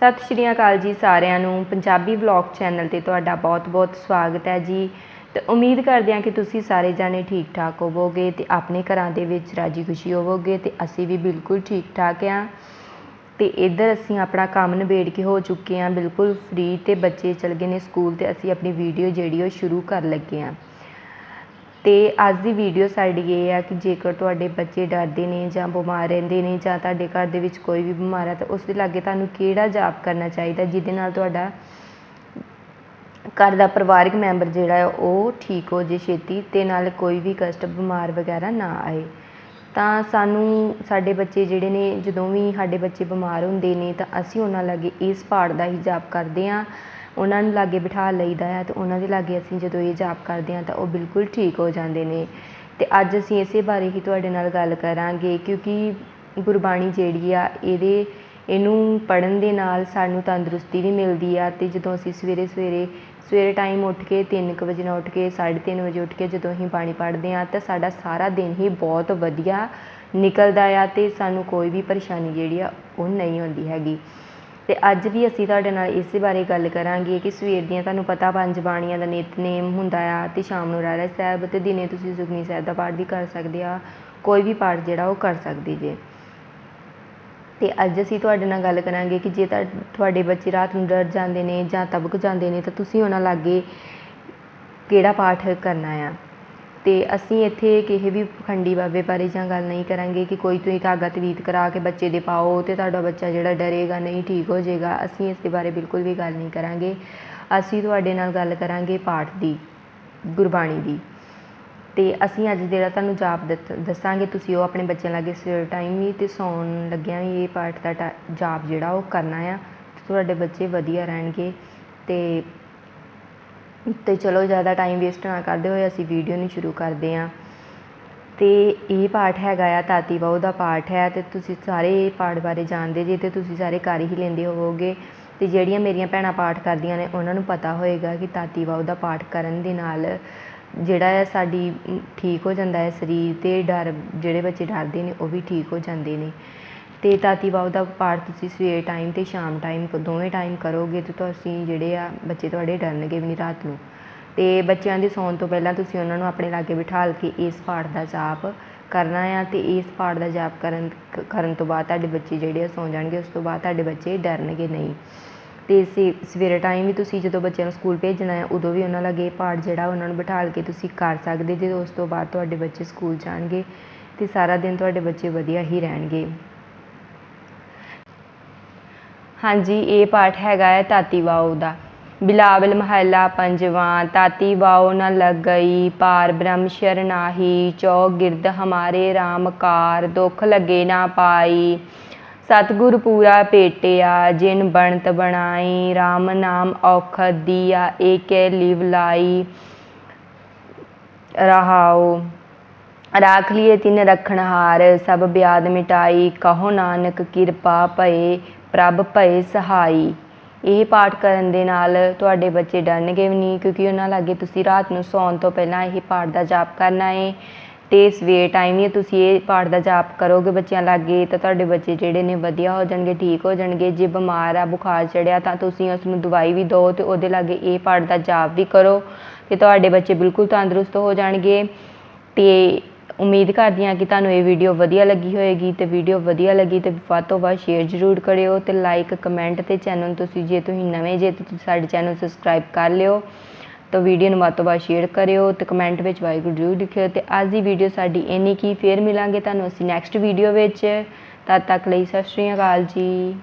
ਸਤਿ ਸ਼੍ਰੀ ਅਕਾਲ ਜੀ ਸਾਰਿਆਂ ਨੂੰ। ਪੰਜਾਬੀ ਵਲੌਗ ਚੈਨਲ ਤੇ ਤੁਹਾਡਾ ਬਹੁਤ-ਬਹੁਤ ਸਵਾਗਤ ਹੈ ਜੀ। ਤੇ ਉਮੀਦ ਕਰਦੇ ਹਾਂ ਕਿ ਤੁਸੀਂ ਸਾਰੇ ਜਾਣੇ ਠੀਕ ਠਾਕ ਹੋਵੋਗੇ ਤੇ ਆਪਣੇ ਘਰਾਂ ਦੇ ਵਿੱਚ ਰਾਜੀ ਖੁਸ਼ੀ ਹੋਵੋਗੇ ਤੇ ਅਸੀਂ ਵੀ ਬਿਲਕੁਲ ਠੀਕ ਠਾਕ ਹਾਂ। ਤੇ ਇੱਧਰ ਅਸੀਂ ਆਪਣਾ ਕੰਮ ਨਿਬੇੜ ਕੇ ਹੋ ਚੁੱਕੇ ਹਾਂ, ਬਿਲਕੁਲ ਫ੍ਰੀ ਤੇ ਬੱਚੇ ਚਲ ਗਏ ਨੇ ਸਕੂਲ ਤੇ ਅਸੀਂ ਆਪਣੀ ਵੀਡੀਓ ਜਿਹੜੀ ਉਹ ਸ਼ੁਰੂ ਕਰ ਲੱਗੇ ਹਾਂ। ਅਤੇ ਅੱਜ ਦੀ ਵੀਡੀਓ ਸਾਡੀ ਇਹ ਆ ਕਿ ਜੇਕਰ ਤੁਹਾਡੇ ਬੱਚੇ ਡਰਦੇ ਨੇ ਜਾਂ ਬਿਮਾਰ ਰਹਿੰਦੇ ਨੇ ਜਾਂ ਤੁਹਾਡੇ ਘਰ ਦੇ ਵਿੱਚ ਕੋਈ ਵੀ ਬਿਮਾਰ ਹੈ ਤਾਂ ਉਸ ਦੇ ਲਾਗੇ ਤੁਹਾਨੂੰ ਕਿਹੜਾ ਜਾਪ ਕਰਨਾ ਚਾਹੀਦਾ ਜਿਹਦੇ ਨਾਲ ਤੁਹਾਡਾ ਘਰ ਦਾ ਪਰਿਵਾਰਕ ਮੈਂਬਰ ਜਿਹੜਾ ਹੈ ਉਹ ਠੀਕ ਹੋ ਜੇ ਛੇਤੀ ਅਤੇ ਨਾਲ ਕੋਈ ਵੀ ਕਸ਼ਟ ਬਿਮਾਰ ਵਗੈਰਾ ਨਾ ਆਏ। ਤਾਂ ਸਾਨੂੰ ਸਾਡੇ ਬੱਚੇ ਜਿਹੜੇ ਨੇ, ਜਦੋਂ ਵੀ ਸਾਡੇ ਬੱਚੇ ਬਿਮਾਰ ਹੁੰਦੇ ਨੇ ਤਾਂ ਅਸੀਂ ਉਹਨਾਂ ਲਾਗੇ ਇਸ ਪਾਠ ਦਾ ਹੀ ਜਾਪ ਕਰਦੇ ਹਾਂ। ਉਹਨਾਂ ਨੂੰ ਲਾਗੇ ਬਿਠਾ ਲਈਦਾ ਹੈ ਅਤੇ ਉਹਨਾਂ ਦੇ ਲਾਗੇ ਅਸੀਂ ਜਦੋਂ ਇਹ ਜਾਪ ਕਰਦੇ ਹਾਂ ਤਾਂ ਉਹ ਬਿਲਕੁਲ ਠੀਕ ਹੋ ਜਾਂਦੇ ਨੇ। ਅਤੇ ਅੱਜ ਅਸੀਂ ਇਸੇ ਬਾਰੇ ਹੀ ਤੁਹਾਡੇ ਨਾਲ ਗੱਲ ਕਰਾਂਗੇ ਕਿਉਂਕਿ ਗੁਰਬਾਣੀ ਜਿਹੜੀ ਆ, ਇਹਦੇ, ਇਹਨੂੰ ਪੜ੍ਹਨ ਦੇ ਨਾਲ ਸਾਨੂੰ ਤੰਦਰੁਸਤੀ ਵੀ ਮਿਲਦੀ ਆ ਅਤੇ ਜਦੋਂ ਅਸੀਂ ਸਵੇਰੇ ਸਵੇਰੇ ਸਵੇਰੇ ਟਾਈਮ ਉੱਠ ਕੇ 3:00 ਵਜੇ ਨਾਲ ਉੱਠ ਕੇ 3:30 ਵਜੇ ਉੱਠ ਕੇ ਜਦੋਂ ਅਸੀਂ ਬਾਣੀ ਪੜ੍ਹਦੇ ਹਾਂ ਤਾਂ ਸਾਡਾ ਸਾਰਾ ਦਿਨ ਹੀ ਬਹੁਤ ਵਧੀਆ ਨਿਕਲਦਾ ਆ ਅਤੇ ਸਾਨੂੰ ਕੋਈ ਵੀ ਪਰੇਸ਼ਾਨੀ ਜਿਹੜੀ ਆ, ਉਹ ਨਹੀਂ ਹੁੰਦੀ ਹੈਗੀ। ਤੇ ਅੱਜ ਵੀ ਅਸੀਂ ਤੁਹਾਡੇ ਨਾਲ ਇਸੇ ਬਾਰੇ ਗੱਲ ਕਰਾਂਗੇ ਕਿ ਸਵੇਰ ਦੀਆਂ ਤੁਹਾਨੂੰ ਪਤਾ ਪੰਜ ਬਾਣੀਆਂ ਦਾ ਨਿਤਨੇਮ ਹੁੰਦਾ ਆ ਤੇ ਸ਼ਾਮ ਨੂੰ ਰਹਿਰਾਸ ਸਾਹਿਬ ਤੇ ਦਿਨੇ ਤੁਸੀਂ ਸੁਖਮਨੀ ਸਾਹਿਬ ਦਾ ਪਾਠ ਵੀ ਕਰ ਸਕਦੇ ਆ, ਕੋਈ ਵੀ ਪਾਠ ਜਿਹੜਾ ਉਹ ਕਰ ਸਕਦੇ ਜੇ। ਤੇ ਅੱਜ ਅਸੀਂ ਤੁਹਾਡੇ ਨਾਲ ਗੱਲ ਕਰਾਂਗੇ ਕਿ ਜੇ ਤਾਂ ਤੁਹਾਡੇ ਬੱਚੇ ਰਾਤ ਨੂੰ ਡਰ ਜਾਂਦੇ ਨੇ ਜਾਂ ਤਬਕ ਜਾਂਦੇ ਨੇ ਤਾਂ ਤੁਸੀਂ ਉਹਨਾਂ ਲਾਗੇ ਕਿਹੜਾ ਪਾਠ ਕਰਨਾ ਆ? ਅਤੇ ਅਸੀਂ ਇੱਥੇ ਕਿਸੇ ਵੀ ਪਖੰਡੀ ਬਾਬੇ ਬਾਰੇ ਜਾਂ ਗੱਲ ਨਹੀਂ ਕਰਾਂਗੇ ਕਿ ਕੋਈ ਤੁਸੀਂ ਧਾਗਾ ਤਵੀਤ ਕਰਾ ਕੇ ਬੱਚੇ ਦੇ ਪਾਓ ਅਤੇ ਤੁਹਾਡਾ ਬੱਚਾ ਜਿਹੜਾ ਡਰੇਗਾ ਨਹੀਂ ਠੀਕ ਹੋ ਜਾਏਗਾ, ਅਸੀਂ ਇਸ ਦੇ ਬਾਰੇ ਬਿਲਕੁਲ ਵੀ ਗੱਲ ਨਹੀਂ ਕਰਾਂਗੇ। ਅਸੀਂ ਤੁਹਾਡੇ ਨਾਲ ਗੱਲ ਕਰਾਂਗੇ ਪਾਠ ਦੀ, ਗੁਰਬਾਣੀ ਦੀ। ਅਤੇ ਅਸੀਂ ਅੱਜ ਜਿਹੜਾ ਤੁਹਾਨੂੰ ਜਾਪ ਦੱਸ- ਦੱਸਾਂਗੇ, ਤੁਸੀਂ ਉਹ ਆਪਣੇ ਬੱਚਿਆਂ ਲਾਗੇ ਸਵੇਰ ਟਾਈਮ ਵੀ ਅਤੇ ਸੌਣ ਲੱਗਿਆਂ ਵੀ ਇਹ ਪਾਠ ਦਾ ਟਾ- ਜਾਪ ਜਿਹੜਾ ਉਹ ਕਰਨਾ ਆ। ਤੁਹਾਡੇ ਬੱਚੇ ਵਧੀਆ ਰਹਿਣਗੇ ਅਤੇ ਅਤੇ ਚਲੋ ਜ਼ਿਆਦਾ ਟਾਈਮ ਵੇਸਟ ਨਾ ਕਰਦੇ ਹੋਏ ਅਸੀਂ ਵੀਡੀਓ ਨੂੰ ਸ਼ੁਰੂ ਕਰਦੇ ਹਾਂ। ਅਤੇ ਇਹ ਪਾਠ ਹੈਗਾ ਆ, ਤਾਤੀ ਬਾਉ ਦਾ ਪਾਠ ਹੈ ਅਤੇ ਤੁਸੀਂ ਸਾਰੇ ਇਹ ਪਾਠ ਬਾਰੇ ਜਾਣਦੇ ਜੇ ਤੇ ਤੁਸੀਂ ਸਾਰੇ ਕਰ ਹੀ ਲੈਂਦੇ ਹੋਵੋਗੇ। ਅਤੇ ਜਿਹੜੀਆਂ ਮੇਰੀਆਂ ਭੈਣਾਂ ਪਾਠ ਕਰਦੀਆਂ ਨੇ, ਉਹਨਾਂ ਨੂੰ ਪਤਾ ਹੋਏਗਾ ਕਿ ਤਾਤੀ ਬਾਉ ਦਾ ਪਾਠ ਕਰਨ ਦੇ ਨਾਲ ਜਿਹੜਾ ਹੈ ਸਾਡੀ, ਠੀਕ ਹੋ ਜਾਂਦਾ ਹੈ, ਸਰੀਰ ਅਤੇ ਡਰ, ਜਿਹੜੇ ਬੱਚੇ ਡਰਦੇ ਨੇ, ਉਹ ਵੀ ਠੀਕ ਹੋ ਜਾਂਦੇ ਨੇ। ਅਤੇ ਤਾਤੀ ਬਾਉ ਦਾ ਪਾਠ ਤੁਸੀਂ ਸਵੇਰ ਟਾਈਮ ਅਤੇ ਸ਼ਾਮ ਟਾਈਮ ਦੋਵੇਂ ਟਾਈਮ ਕਰੋਗੇ ਤੇ ਤੁਸੀਂ ਜਿਹੜੇ ਆ ਬੱਚੇ ਤੁਹਾਡੇ ਡਰਨਗੇ ਵੀ ਨਹੀਂ ਰਾਤ ਨੂੰ। ਅਤੇ ਬੱਚਿਆਂ ਦੇ ਸੌਣ ਤੋਂ ਪਹਿਲਾਂ ਤੁਸੀਂ ਉਹਨਾਂ ਨੂੰ ਆਪਣੇ ਲਾਗੇ ਬਿਠਾਲ ਕੇ ਇਸ ਪਾਠ ਦਾ ਜਾਪ ਕਰਨਾ ਆ ਅਤੇ ਇਸ ਪਾਠ ਦਾ ਜਾਪ ਕਰਨ ਕਰਨ ਤੋਂ ਬਾਅਦ ਤੁਹਾਡੇ ਬੱਚੇ ਜਿਹੜੇ ਆ ਸੌਂ ਜਾਣਗੇ, ਉਸ ਤੋਂ ਬਾਅਦ ਤੁਹਾਡੇ ਬੱਚੇ ਡਰਨਗੇ ਨਹੀਂ। ਅਤੇ ਸੇ ਸਵੇਰੇ ਟਾਈਮ ਵੀ ਤੁਸੀਂ ਜਦੋਂ ਬੱਚਿਆਂ ਨੂੰ ਸਕੂਲ ਭੇਜਣਾ ਹੈ ਉਦੋਂ ਵੀ ਉਹਨਾਂ ਲਾਗੇ ਇਹ ਪਾਠ ਜਿਹੜਾ ਉਹਨਾਂ ਨੂੰ ਬਿਠਾਲ ਕੇ ਤੁਸੀਂ ਕਰ ਸਕਦੇ ਜੇ, ਉਸ ਤੋਂ ਬਾਅਦ ਤੁਹਾਡੇ ਬੱਚੇ ਸਕੂਲ ਜਾਣਗੇ ਅਤੇ ਸਾਰਾ ਦਿਨ ਤੁਹਾਡੇ ਬੱਚੇ ਵਧੀਆ ਹੀ ਰਹਿਣਗੇ। ਹਾਂਜੀ, ਇਹ ਪਾਠ ਹੈਗਾ ਹੈ ਤਾਤੀ ਵਾਓ ਦਾ। ਬਿਲਾਵਲ ਮਹੱਲਾ ਪੰਜਵਾਂ ਤਾਤੀ ਵਾਓ ਨ ਲੱਗ ਗਈ ਪਾਰ ਬ੍ਰਹਮ ਸ਼ਰਨਾਹੀ ਚੌ ਗਿਰਦ ਹਮਾਰੇ RAM ਦੁੱਖ ਲਗੇ ਨਾ ਪਾਈ। ਸਤਿਗੁਰ ਪੂਰਾ ਭੇਟਿਆ, ਜਿਨ ਬਣਤ ਬਣਾਈ RAM ਨਾਮ ਔਖਦ ਦੀਆ, ਏਕੇ ਲਿਵ ਲਾਈ। ਰਹਾਓ ਰਾਖ ਲਿਏ ਤਿਨ ਰਖਣਹਾਰ ਸਭ ਬਿਆਦ ਮਿਟਾਈ, ਕਹੋ ਨਾਨਕ ਕਿਰਪਾ ਭਏ ਪ੍ਰਭ ਭਏ ਸਹਾਈ। ਇਹ ਪਾਠ ਕਰਨ ਦੇ ਨਾਲ ਤੁਹਾਡੇ ਬੱਚੇ ਡਰਨਗੇ ਵੀ ਨਹੀਂ, ਕਿਉਂਕਿ ਉਹਨਾਂ ਲਾਗੇ ਤੁਸੀਂ ਰਾਤ ਨੂੰ ਸੌਣ ਤੋਂ ਪਹਿਲਾਂ ਇਹ ਪਾਠ ਦਾ ਜਾਪ ਕਰਨਾ ਹੈ ਤੇ ਸਵੇਰ ਟਾਈਮ ਹੀ ਤੁਸੀਂ ਇਹ ਪਾਠ ਦਾ ਜਾਪ ਕਰੋਗੇ ਬੱਚਿਆਂ ਲਾਗੇ, ਤਾਂ ਤੁਹਾਡੇ ਬੱਚੇ ਜਿਹੜੇ ਨੇ ਵਧੀਆ ਹੋ ਜਾਣਗੇ, ਠੀਕ ਹੋ ਜਾਣਗੇ। ਜੇ ਬਿਮਾਰ ਆ, ਬੁਖਾਰ ਚੜਿਆ, ਤਾਂ ਤੁਸੀਂ ਉਸ ਨੂੰ ਦਵਾਈ ਵੀ ਦਿਓ ਤੇ ਉਹਦੇ ਲਾਗੇ ਇਹ ਪਾਠ ਦਾ ਜਾਪ ਵੀ ਕਰੋ ਤੇ ਤੁਹਾਡੇ ਬੱਚੇ ਬਿਲਕੁਲ ਤੰਦਰੁਸਤ ਹੋ ਜਾਣਗੇ। ਤੇ ਉਮੀਦ ਕਰਦੀ ਹਾਂ ਕਿ ਤੁਹਾਨੂੰ ਇਹ ਵੀਡੀਓ ਵਧੀਆ ਲੱਗੀ ਹੋਏਗੀ ਤੇ ਵੀਡੀਓ ਵਧੀਆ ਲੱਗੀ ਤੇ ਵੱਧ ਤੋਂ ਵੱਧ ਸ਼ੇਅਰ ਜ਼ਰੂਰ ਕਰਿਓ ਤੇ ਲਾਈਕ ਕਮੈਂਟ ਤੇ ਚੈਨਲ ਤੁਸੀਂ ਜੇ ਤੁਸੀਂ ਨਵੇਂ ਜੇ ਤਾਂ ਤੁਸੀਂ ਸਾਡੇ ਚੈਨਲ ਸਬਸਕ੍ਰਾਈਬ ਕਰ ਲਿਓ। ਤਾਂ ਵੀਡੀਓ ਨੂੰ ਵੱਧ ਤੋਂ ਵੱਧ ਸ਼ੇਅਰ ਕਰਿਓ ਤੇ ਕਮੈਂਟ ਵਿੱਚ ਵਾਹਿਗੁਰੂ ਜ਼ਰੂਰ ਲਿਖਿਓ ਤੇ ਅੱਜ ਦੀ ਵੀਡੀਓ ਸਾਡੀ ਇੰਨੀ ਕੀ, ਫੇਰ ਮਿਲਾਂਗੇ ਤੁਹਾਨੂੰ ਅਸੀਂ ਨੈਕਸਟ ਵੀਡੀਓ ਵਿੱਚ। ਤਦ ਤੱਕ ਲਈ ਸਤਿ ਸ਼੍ਰੀ ਅਕਾਲ ਜੀ।